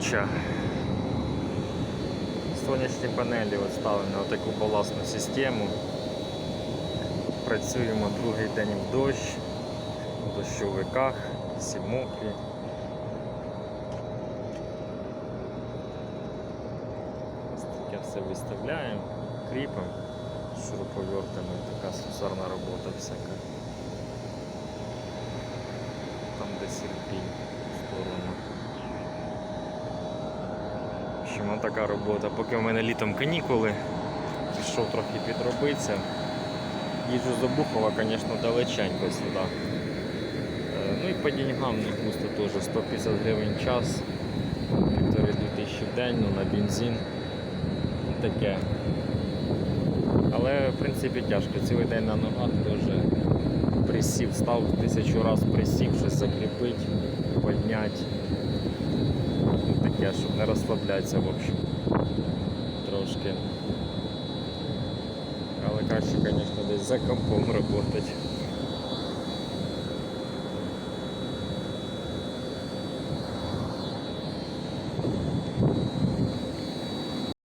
куча. Сонячні панелі ставимо на таку балансну систему. Працюємо другий день в дощ, в дощовиках, всі мокрі. Ось таке все виставляємо, кріпимо шуруповертами, така сусарна робота всяка. Там де сірпінь в сторону. В общем, ось така робота. Поки в мене літом канікули, пішов трохи підробитися. Їжджу з Обухова, звісно, далеченько сюди. Е, Ну і по деньгам не густо теж 150 гривень час, півтори-дві тисячі в день, ну, на бензин. Таке. Але в принципі тяжко. Цілий день на ногах теж присів, став тисячу раз присів, щось закріпити, підняти. Ну, щоб не розслаблятися, в общем. Трошки. Але краще, звісно, десь за компом працювати.